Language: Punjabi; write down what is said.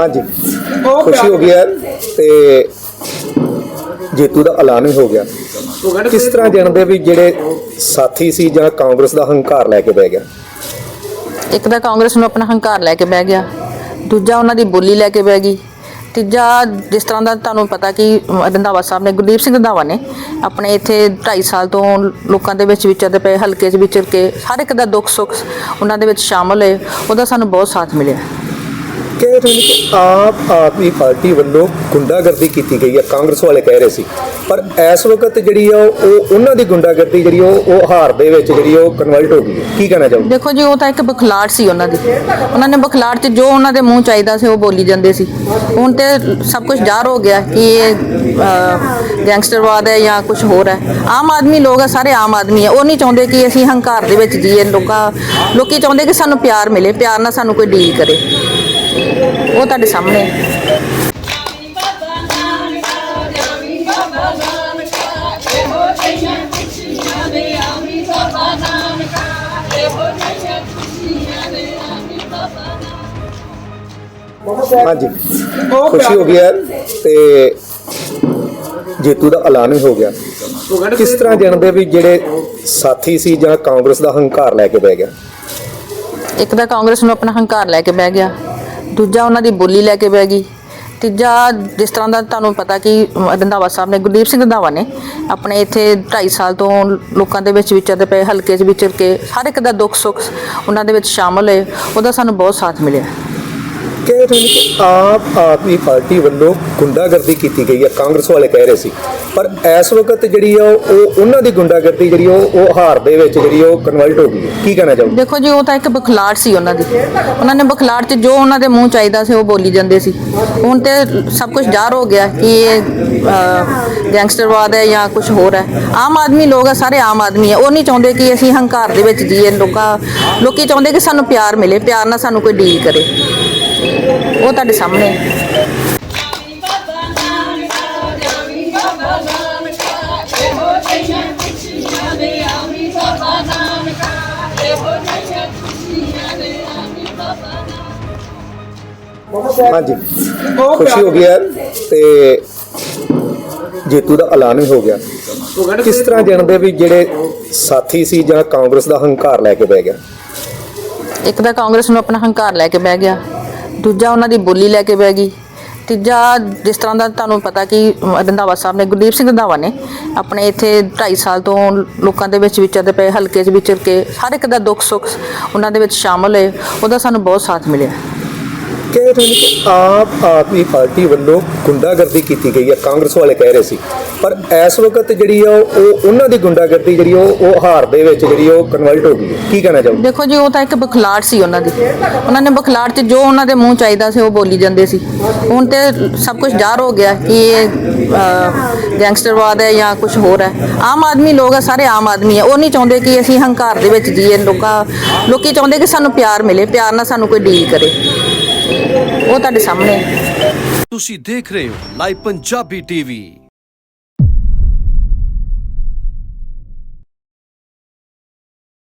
ਹਾਂਜੀ। ਖੁਸ਼ੀ ਹੋ ਗਈ ਤੇ ਜੇਤੂ ਦਾ ਐਲਾਨ ਵੀ ਹੋ ਗਿਆ। ਕਿਸ ਤਰ੍ਹਾਂ ਜਾਣਦੇ ਵੀ ਜਿਹੜੇ ਸਾਥੀ ਸੀ ਜਾਂ ਕਾਂਗਰਸ ਦਾ ਹੰਕਾਰ ਲੈ ਕੇ ਬਹਿ ਗਿਆ? ਇੱਕ ਤਾਂ ਕਾਂਗਰਸ ਨੂੰ ਆਪਣਾ ਹੰਕਾਰ ਲੈ ਕੇ ਬਹਿ ਗਿਆ। ਦੂਜਾ ਉਹਨਾਂ ਦੀ ਬੋਲੀ ਲੈ ਕੇ ਬਹਿ ਗਈ। ਤੀਜਾ ਜਿਸ ਤਰ੍ਹਾਂ ਦਾ ਤੁਹਾਨੂੰ ਪਤਾ ਕਿ ਰੰਧਾਵਾ ਸਾਹਿਬ ਨੇ, ਗੁਰਦੀਪ ਸਿੰਘ ਰੰਧਾਵਾ ਨੇ ਆਪਣੇ ਇੱਥੇ 2.5 ਸਾਲ ਤੋਂ ਲੋਕਾਂ ਦੇ ਵਿੱਚ ਵਿਚਰਦੇ ਪਏ, ਹਲਕੇ 'ਚ ਵਿਚਰ ਕੇ, ਹਰ ਇੱਕ ਦਾ ਦੁੱਖ ਸੁੱਖ ਉਹਨਾਂ ਦੇ ਵਿੱਚ ਸ਼ਾਮਲ ਹੋਏ, ਉਹਦਾ ਸਾਨੂੰ ਬਹੁਤ ਸਾਥ ਮਿਲਿਆ। ਕਹਿ ਰਹੇ ਨੇ ਕਿ ਆਪ ਆਦਮੀ ਪਾਰਟੀ ਵੱਲੋਂ ਗੁੰਡਾਗਰਦੀ ਕੀਤੀ ਗਈ ਹੈ, ਕਾਂਗਰਸ ਵਾਲੇ ਕਹਿ ਰਹੇ ਸੀ। ਪਰ ਇਸ ਵਕਤ ਜਿਹੜੀ ਆ ਉਹ ਉਹਨਾਂ ਦੀ ਗੁੰਡਾਗਰਦੀ ਜਿਹੜੀ ਉਹ ਉਹ ਹਾਰ ਦੇ ਵਿੱਚ ਜਿਹੜੀ ਉਹ ਕਨਵਰਟ ਹੋ ਗਈ ਹੈ। ਕੀ ਕਹਿਣਾ ਚਾਹੋਗੇ? ਦੇਖੋ ਜੀ, ਉਹ ਤਾਂ ਇੱਕ ਬਖਲਾਟ ਸੀ ਉਹਨਾਂ ਦੀ। ਉਹਨਾਂ ਨੇ ਬਖਲਾਟ 'ਚ ਜੋ ਉਹਨਾਂ ਦੇ ਮੂੰਹ ਚਾਹੀਦਾ ਸੀ, ਉਹ ਬੋਲੀ ਜਾਂਦੇ ਸੀ। ਹੁਣ ਤੇ ਸਭ ਕੁਝ ਜ਼ਾਹਰ ਹੋ ਗਿਆ ਕਿ ਇਹ ਗੈਂਗਸਟਰਵਾਦ ਹੈ ਜਾਂ ਕੁਝ ਹੋਰ ਹੈ। ਆਮ ਆਦਮੀ ਲੋਕ ਆ, ਸਾਰੇ ਆਮ ਆਦਮੀ ਹੈ ਉਹ ਨਹੀਂ ਚਾਹੁੰਦੇ ਕਿ ਅਸੀਂ ਹੰਕਾਰ ਦੇ ਵਿੱਚ ਜੀਏ, ਲੋਕਾਂ, ਲੋਕੀ ਚਾਹੁੰਦੇ ਕਿ ਸਾਨੂੰ ਪਿਆਰ ਮਿਲੇ, ਪਿਆਰ ਨਾਲ ਸਾਨੂੰ ਕੋਈ ਡੀਲ ਕਰੇ। ਉਹ ਤੁਹਾਡੇ ਸਾਹਮਣੇ ਹੈ। ਹਾਂਜੀ। ਖੁਸ਼ੀ ਹੋ ਗਈ ਹੈ ਤੇ ਜੇਤੂ ਦਾ ਐਲਾਨ ਵੀ ਹੋ ਗਿਆ। ਕਿਸ ਤਰ੍ਹਾਂ ਜਾਣਦੇ ਵੀ ਜਿਹੜੇ ਸਾਥੀ ਸੀ ਜਾਂ ਕਾਂਗਰਸ ਦਾ ਹੰਕਾਰ ਲੈ ਕੇ ਬਹਿ ਗਿਆ? ਇੱਕ ਤਾਂ ਕਾਂਗਰਸ ਨੂੰ ਆਪਣਾ ਹੰਕਾਰ ਲੈ ਕੇ ਬਹਿ ਗਿਆ। ਦੂਜਾ ਉਹਨਾਂ ਦੀ ਬੋਲੀ ਲੈ ਕੇ ਬਹਿ ਗਈ। ਤੀਜਾ, ਜਿਸ ਤਰ੍ਹਾਂ ਦਾ ਤੁਹਾਨੂੰ ਪਤਾ ਕਿ ਰੰਧਾਵਾ ਸਾਹਿਬ ਨੇ, ਗੁਰਦੀਪ ਸਿੰਘ ਰੰਧਾਵਾ ਨੇ ਆਪਣੇ ਇੱਥੇ 2.5 ਸਾਲ ਤੋਂ ਲੋਕਾਂ ਦੇ ਵਿੱਚ ਵਿਚਰਦੇ ਪਏ, ਹਲਕੇ 'ਚ ਵਿਚਰ ਕੇ ਹਰ ਇੱਕ ਦਾ ਦੁੱਖ ਸੁੱਖ ਉਹਨਾਂ ਦੇ ਵਿੱਚ ਸ਼ਾਮਲ ਹੋਏ। ਉਹਦਾ ਸਾਨੂੰ ਬਹੁਤ ਸਾਥ ਮਿਲਿਆ। ਕਹਿ ਰਹੇ ਨੇ ਕਿ ਆਪ ਆਦਮੀ ਪਾਰਟੀ ਵੱਲੋਂ ਗੁੰਡਾਗਰਦੀ ਕੀਤੀ ਗਈ ਹੈ, ਕਾਂਗਰਸ ਵਾਲੇ ਕਹਿ ਰਹੇ ਸੀ। ਪਰ ਇਸ ਵਕਤ ਜਿਹੜੀ ਆ ਉਹ ਉਹਨਾਂ ਦੀ ਗੁੰਡਾਗਰਦੀ ਜਿਹੜੀ ਉਹ ਉਹ ਹਾਰ ਦੇ ਵਿੱਚ ਜਿਹੜੀ ਉਹ ਕਨਵਰਟ ਹੋ ਗਈ ਹੈ। ਕੀ ਕਹਿਣਾ ਚਾਹੋਗੇ? ਦੇਖੋ ਜੀ, ਉਹ ਤਾਂ ਇੱਕ ਬਖਲਾਟ ਸੀ ਉਹਨਾਂ ਦੀ। ਉਹਨਾਂ ਨੇ ਬਖਲਾਟ 'ਚ ਜੋ ਉਹਨਾਂ ਦੇ ਮੂੰਹ ਚਾਹੀਦਾ ਸੀ, ਉਹ ਬੋਲੀ ਜਾਂਦੇ ਸੀ। ਹੁਣ ਤੇ ਸਭ ਕੁਝ ਜ਼ਾਹਰ ਹੋ ਗਿਆ ਕਿ ਇਹ ਗੈਂਗਸਟਰਵਾਦ ਹੈ ਜਾਂ ਕੁਝ ਹੋਰ ਹੈ। ਆਮ ਆਦਮੀ ਲੋਕ ਆ, ਸਾਰੇ ਆਮ ਆਦਮੀ ਹੈ ਉਹ ਨਹੀਂ ਚਾਹੁੰਦੇ ਕਿ ਅਸੀਂ ਹੰਕਾਰ ਦੇ ਵਿੱਚ ਜੀਏ। ਲੋਕਾਂ, ਲੋਕੀ ਚਾਹੁੰਦੇ ਕਿ ਸਾਨੂੰ ਪਿਆਰ ਮਿਲੇ, ਪਿਆਰ ਨਾਲ ਸਾਨੂੰ ਕੋਈ ਡੀਲ ਕਰੇ। ਉਹ ਤੁਹਾਡੇ ਸਾਹਮਣੇ ਹੈ। ਹਾਂਜੀ। ਖੁਸ਼ੀ ਹੋ ਗਈ ਹੈ ਤੇ ਜੇਤੂ ਦਾ ਐਲਾਨ ਵੀ ਹੋ ਗਿਆ। ਕਿਸ ਤਰ੍ਹਾਂ ਜਾਣਦੇ ਵੀ ਜਿਹੜੇ ਸਾਥੀ ਸੀ ਜਾਂ ਕਾਂਗਰਸ ਦਾ ਹੰਕਾਰ ਲੈ ਕੇ ਬਹਿ ਗਿਆ? ਇੱਕ ਤਾਂ ਕਾਂਗਰਸ ਨੂੰ ਆਪਣਾ ਹੰਕਾਰ ਲੈ ਕੇ ਬਹਿ ਗਿਆ। ਦੂਜਾ ਉਹਨਾਂ ਦੀ ਬੋਲੀ ਲੈ ਕੇ ਬਹਿ ਗਈ। ਤੀਜਾ ਜਿਸ ਤਰ੍ਹਾਂ ਦਾ ਤੁਹਾਨੂੰ ਪਤਾ ਕਿ ਰੰਧਾਵਾ ਸਾਹਿਬ ਨੇ, ਗੁਰਦੀਪ ਸਿੰਘ ਰੰਧਾਵਾ ਨੇ ਆਪਣੇ ਇੱਥੇ 2.5 ਸਾਲ ਤੋਂ ਲੋਕਾਂ ਦੇ ਵਿੱਚ ਵਿਚਰਦੇ ਪਏ, ਹਲਕੇ 'ਚ ਵਿਚਰ ਕੇ ਹਰ ਇੱਕ ਦਾ ਦੁੱਖ ਸੁੱਖ ਉਹਨਾਂ ਦੇ ਵਿੱਚ ਸ਼ਾਮਲ ਹੋਏ। ਉਹਦਾ ਸਾਨੂੰ ਬਹੁਤ ਸਾਥ ਮਿਲਿਆ। ਕਹਿ ਰਹੇ ਨੇ ਕਿ ਆਪ ਆਦਮੀ ਪਾਰਟੀ ਵੱਲੋਂ ਗੁੰਡਾਗਰਦੀ ਕੀਤੀ ਗਈ ਹੈ, ਕਾਂਗਰਸ ਵਾਲੇ ਕਹਿ ਰਹੇ ਸੀ। ਪਰ ਇਸ ਵਕਤ ਜਿਹੜੀ ਆ ਉਹ ਉਹਨਾਂ ਦੀ ਗੁੰਡਾਗਰਦੀ ਜਿਹੜੀ ਉਹ ਉਹ ਹਾਰ ਦੇ ਵਿੱਚ ਜਿਹੜੀ ਉਹ ਕਨਵਰਟ ਹੋ ਗਈ ਹੈ। ਕੀ ਕਹਿਣਾ ਚਾਹੋਗੇ? ਦੇਖੋ ਜੀ, ਉਹ ਤਾਂ ਇੱਕ ਬਖਲਾਟ ਸੀ ਉਹਨਾਂ ਦੀ। ਉਹਨਾਂ ਨੇ ਬਖਲਾਟ 'ਚ ਜੋ ਉਹਨਾਂ ਦੇ ਮੂੰਹ ਚਾਹੀਦਾ ਸੀ, ਉਹ ਬੋਲੀ ਜਾਂਦੇ ਸੀ। ਹੁਣ ਤੇ ਸਭ ਕੁਝ ਜ਼ਾਹਰ ਹੋ ਗਿਆ ਕਿ ਇਹ ਗੈਂਗਸਟਰਵਾਦ ਹੈ ਜਾਂ ਕੁਝ ਹੋਰ ਹੈ। ਆਮ ਆਦਮੀ ਲੋਕ ਹੈ ਸਾਰੇ ਆਮ ਆਦਮੀ ਹੈ ਉਹ ਨਹੀਂ ਚਾਹੁੰਦੇ ਕਿ ਅਸੀਂ ਹੰਕਾਰ ਦੇ ਵਿੱਚ ਜੀਏ, ਲੋਕਾਂ, ਲੋਕੀ ਚਾਹੁੰਦੇ ਕਿ ਸਾਨੂੰ ਪਿਆਰ ਮਿਲੇ, ਪਿਆਰ ਨਾਲ ਸਾਨੂੰ ਕੋਈ ਡੀਲ ਕਰੇ। ਉਹ ਤੁਹਾਡੇ ਸਾਹਮਣੇ ਤੁਸੀਂ ਦੇਖ ਰਹੇ ਹੋ ਲਾਈਵ ਪੰਜਾਬੀ ਟੀਵੀ।